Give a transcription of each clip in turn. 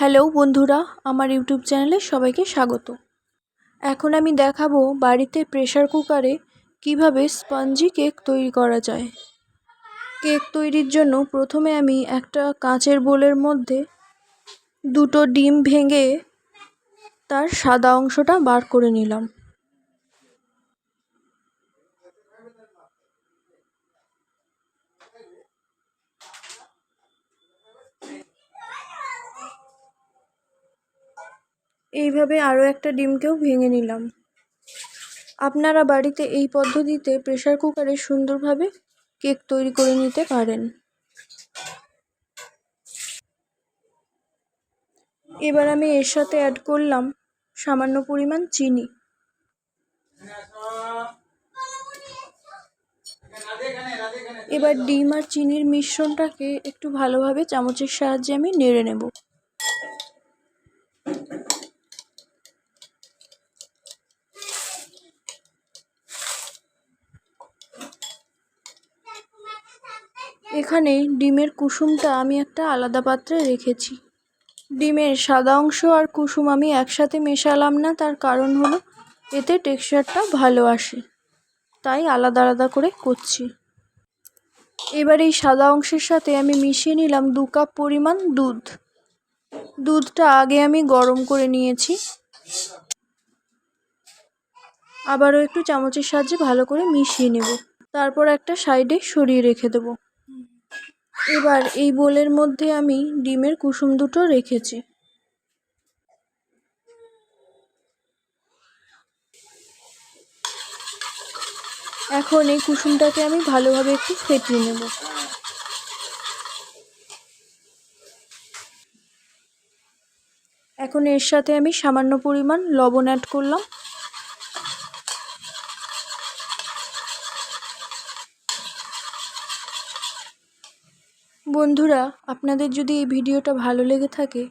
Hello বন্ধুরা, আমার YouTube চ্যানেলে সবাইকে স্বাগত। এখন আমি দেখাবো বাড়িতে প্রেশার কুকারে কীভাবে স্পঞ্জি কেক তৈরি করা যায়। কেক তৈরির জন্য প্রথমে আমি একটা কাঁচের বোলের মধ্যে দুটো ডিম ভেঙে তার সাদা অংশটা বার করে নিলাম। এইভাবে আরও একটা ডিমকেও ভেঙে নিলাম। আপনারা বাড়িতে এই পদ্ধতিতে প্রেশার কুকারে সুন্দরভাবে কেক তৈরি করে নিতে পারেন। এবার আমি এর সাথে অ্যাড করলাম সামান্য পরিমাণ চিনি। এবার ডিম আর চিনির মিশ্রণটাকে একটু ভালোভাবে চামচের সাহায্যে আমি নেড়ে নেব। এখানে ডিমের কুসুমটা আমি একটা আলাদা পাত্রে রেখেছি। ডিমের সাদা অংশ আর কুসুম আমি একসাথে মেশালাম না, তার কারণ হলো এতে টেক্সচারটা ভালো আসে, তাই আলাদা আলাদা করে করছি। এবার এই সাদা অংশের সাথে আমি মিশিয়ে নিলাম দু কাপ পরিমাণ দুধ। দুধটা আগে আমি গরম করে নিয়েছি। আবারও একটু চামচের সাহায্যে ভালো করে মিশিয়ে নেব। তারপর একটা সাইডে সরিয়ে রেখে দেব। এবার এই বোলের মধ্যে আমি ডিমের কুসুম দুটো রেখেছি। এখন এই কুসুমটাকে আমি ভালোভাবে একটু ফেটিয়ে নেব। এখন এর সাথে আমি সামান্য পরিমাণ লবণ অ্যাড করলাম। বন্ধুরা, আপনাদের যদি এই ভিডিওটা ভালো লেগে থাকে,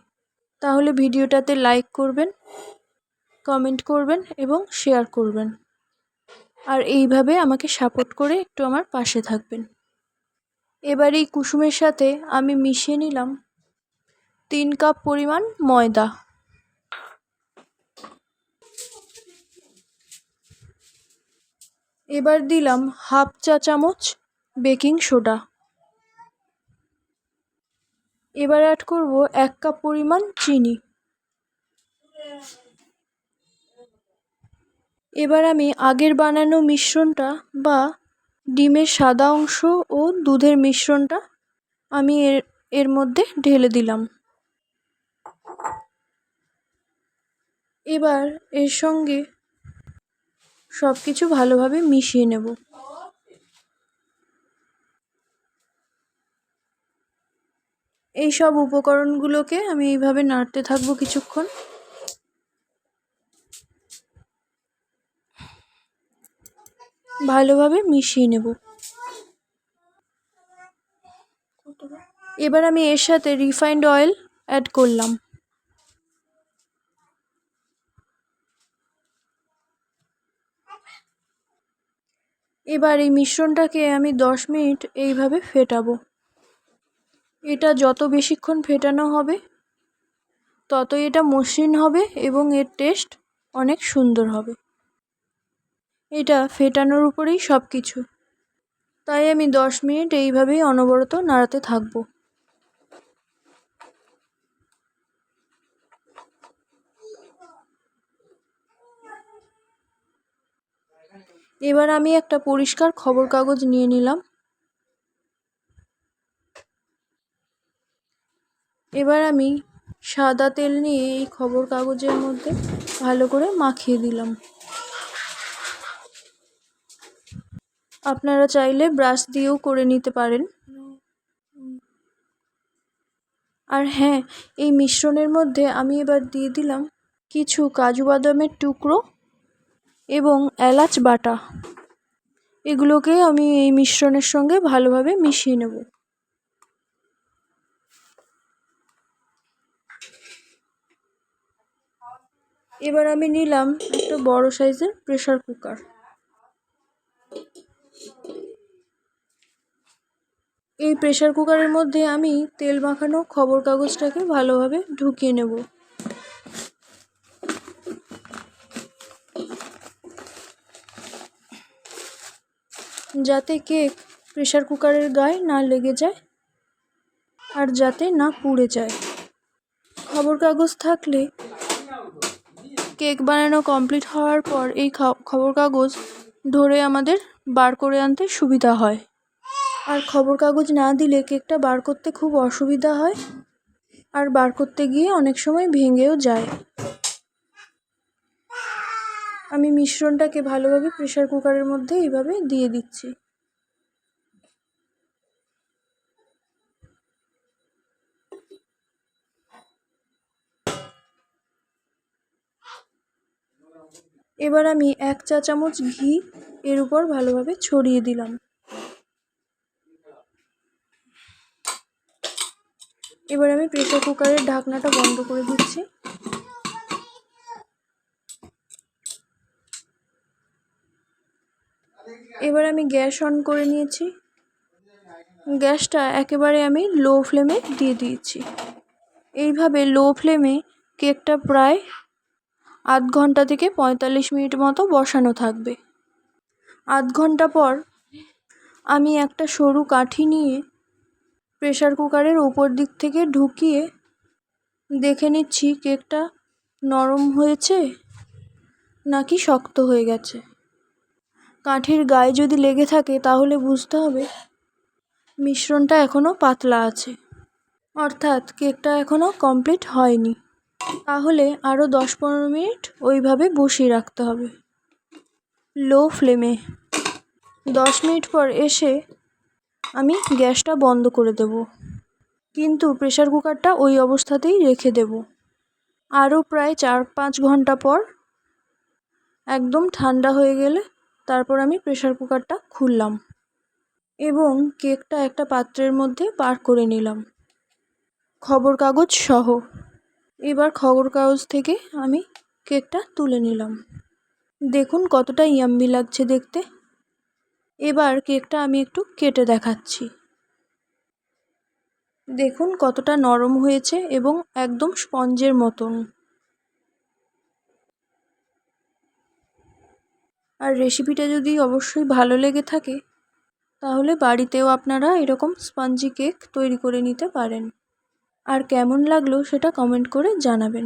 তাহলে ভিডিওটাতে লাইক করবেন, কমেন্ট করবেন এবং শেয়ার করবেন। আর এইভাবে আমাকে সাপোর্ট করে একটু আমার পাশে থাকবেন। এবার এই কুসুমের সাথে আমি মিশিয়ে নিলাম তিন কাপ পরিমাণ ময়দা। এবার দিলাম হাফ চা চামচ বেকিং সোডা। এবার অ্যাড করব এক কাপ পরিমাণ চিনি। এবার আমি আগের বানানো মিশ্রণটা বা ডিমের সাদা অংশ ও দুধের মিশ্রণটা আমি এর এর মধ্যে ঢেলে দিলাম। এবার এর সঙ্গে সব কিছু ভালোভাবে মিশিয়ে নেব। এই সব উপকরণগুলোকে আমি এইভাবে নাড়তে থাকব কিছুক্ষণ। ভালোভাবে মিশিয়ে নেব। এবার আমি এর সাথে রিফাইন্ড অয়েল অ্যাড করলাম। এবার এই মিশ্রণটাকে আমি দশ মিনিট এইভাবে ফেটাবো। এটা যত বেশিক্ষণ ফেটানো হবে, ততই এটা মসৃণ হবে এবং এর টেস্ট অনেক সুন্দর হবে। এটা ফেটানোর উপরেই সব কিছু তাই আমি দশ মিনিট এইভাবেই অনবরত নাড়াতে থাকব। এবার আমি একটা পরিষ্কার খবর কাগজ নিয়ে নিলাম। এবার আমি সাদা তেল নিয়ে এই খবর কাগজের মধ্যে ভালো করে মাখিয়ে দিলাম। আপনারা চাইলে ব্রাশ দিয়েও করে নিতে পারেন। আর হ্যাঁ এই মিশ্রণের মধ্যে আমি এবার দিয়ে দিলাম কিছু কাজু বাদামের টুকরো এবং এলাচ বাটা। এগুলোকে আমি এই মিশ্রণের সঙ্গে ভালোভাবে মিশিয়ে নেব। এবার আমি নিলাম একটা বড় সাইজের প্রেশার কুকার। এই প্রেশার কুকারের মধ্যে আমি তেল মাখানো খবর কাগজটাকে ভালোভাবে ঢুকিয়ে নেব। যাতে কেক প্রেশার কুকারের গায়ে না লেগে যায় আর যাতে না পুড়ে যায়। খবর কাগজ থাকলে কেক বানানো কমপ্লিট হওয়ার পর এই খবর কাগজ ধরে আমাদের বার করে আনতে সুবিধা হয়। আর খবর কাগজ না দিলে কেকটা বার করতে খুব অসুবিধা হয় আর বার করতে গিয়ে অনেক সময় ভেঙেও যায়। আমি মিশ্রণটাকে ভালোভাবে প্রেশার কুকারের মধ্যে এইভাবে দিয়ে দিচ্ছি। এবার আমি এক চা চামচ ঘি এর উপর ভালোভাবে ছড়িয়ে দিলাম। এবার আমি প্রেসার কুকারের ঢাকনাটা বন্ধ করে দিচ্ছি। এবার আমি গ্যাস অন করে নিয়েছি। গ্যাসটা একেবারে আমি লো ফ্লেমে দিয়ে দিয়েছি। এইভাবে লো ফ্লেমে কেকটা প্রায় আধ ঘণ্টা থেকে পঁয়তাল্লিশ মিনিট মতো বসানো থাকবে। আধ ঘণ্টা পর আমি একটা সরু কাঠি নিয়ে প্রেসার কুকারের ওপর দিক থেকে ঢুকিয়ে দেখে নিচ্ছি, কেকটা নরম হয়েছে নাকি শক্ত হয়ে গেছে। কাঠির গায়ে যদি লেগে থাকে তাহলে বুঝতে হবে মিশ্রণটা এখনও পাতলা আছে। অর্থাৎ কেকটা এখনও কমপ্লিট হয়নি। তাহলে আরও দশ পনেরো মিনিট ওইভাবে বসিয়ে রাখতে হবে। লো ফ্লেমে। দশ মিনিট পর এসে আমি গ্যাসটা বন্ধ করে দেব। কিন্তু প্রেশার কুকারটা ওই অবস্থাতেই রেখে দেব। আরও প্রায় চার পাঁচ ঘণ্টা পর একদম ঠান্ডা হয়ে গেলে তারপর আমি প্রেশার কুকারটা খুললাম এবং কেকটা একটা পাত্রের মধ্যে বার করে নিলাম। খবর কাগজ সহ। এবার খবর কাগজ থেকে আমি কেকটা তুলে নিলাম। দেখুন কতটা ইয়াম্মি লাগছে দেখতে। এবার কেকটা আমি একটু কেটে দেখাচ্ছি। দেখুন কতটা নরম হয়েছে এবং একদম স্পঞ্জের মতন। আর রেসিপিটা যদি অবশ্যই ভালো লেগে থাকে, তাহলে বাড়িতেও আপনারা এরকম স্পঞ্জি কেক তৈরি করে নিতে পারেন। আর কেমন লাগল সেটা কমেন্ট করে জানাবেন।